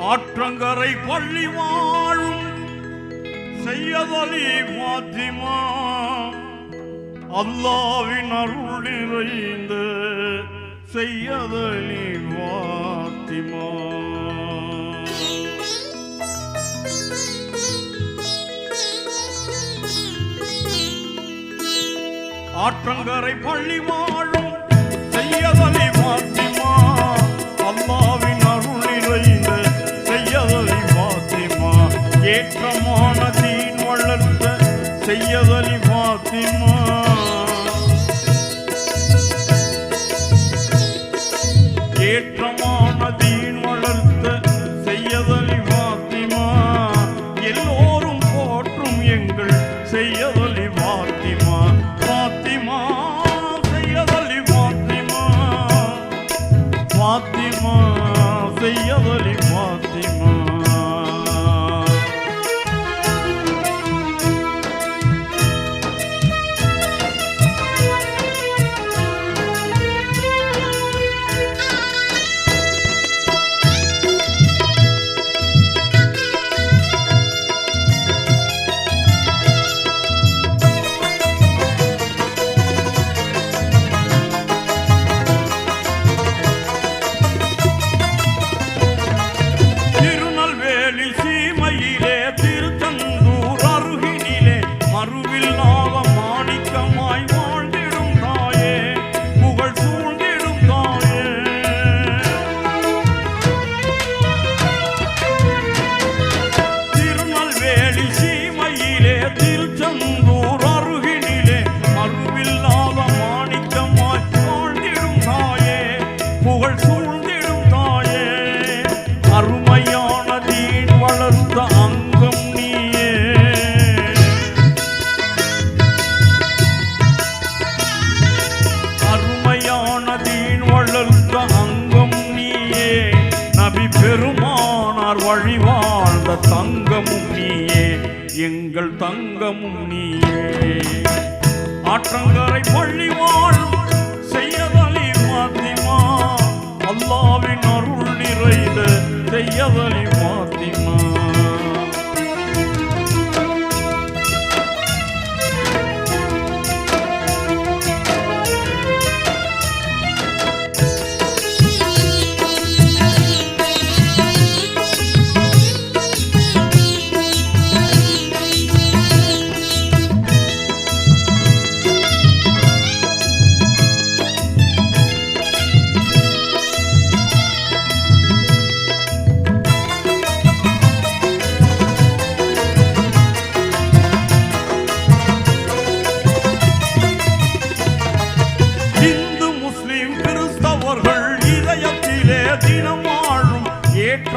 ஆற்றங்கரை பள்ளி வாழும் செய்யதலி மாத்திமா. அல்லாவின் அருள் நிறைந்த செய்யதலி மாத்திமா. ஆற்றங்கரை பள்ளி வாழும் ஏற்றம் எங்கள் தங்கமும் நீயே. ஆற்றங்கரை பள்ளி வாழும் செய்யதலி மாத்திமா அல்லாவின் அருள் நிறைந்த செய்யதலி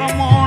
como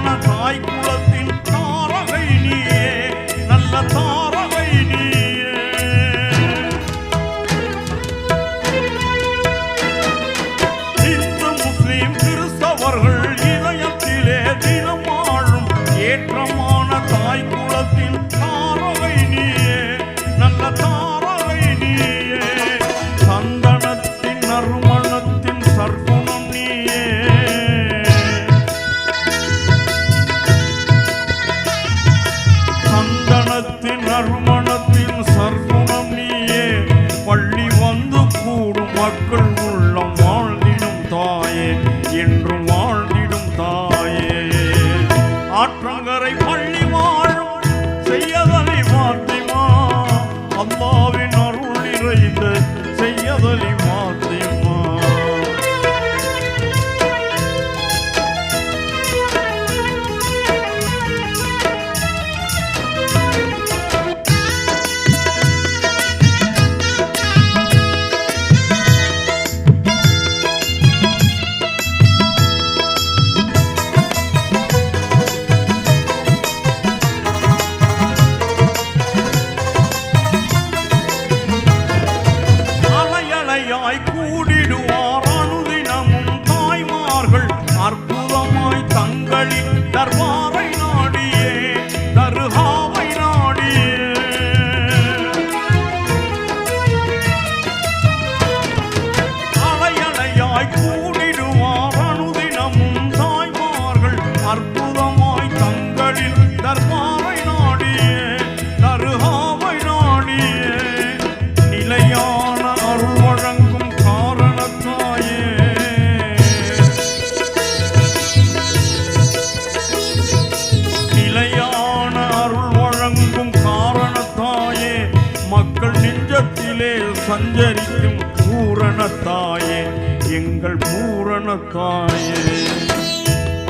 எங்கள் பூரண தாயே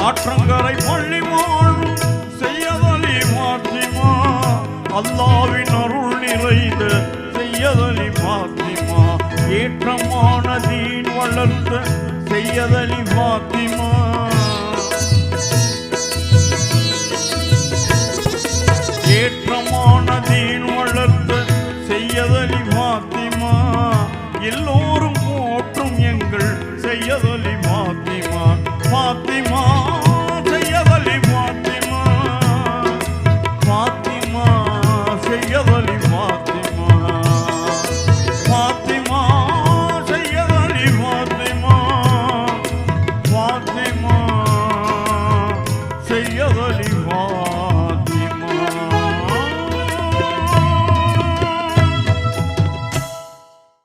ஆற்றங்கரை பள்ளி வாழும் செய்யதலி மாத்திமா. அல்லாவின் அருள் நிறைந்த செய்யதலி மாத்திமா. ஏற்றமான தீன் வளர்த்த செய்யதலி மாத்திமா.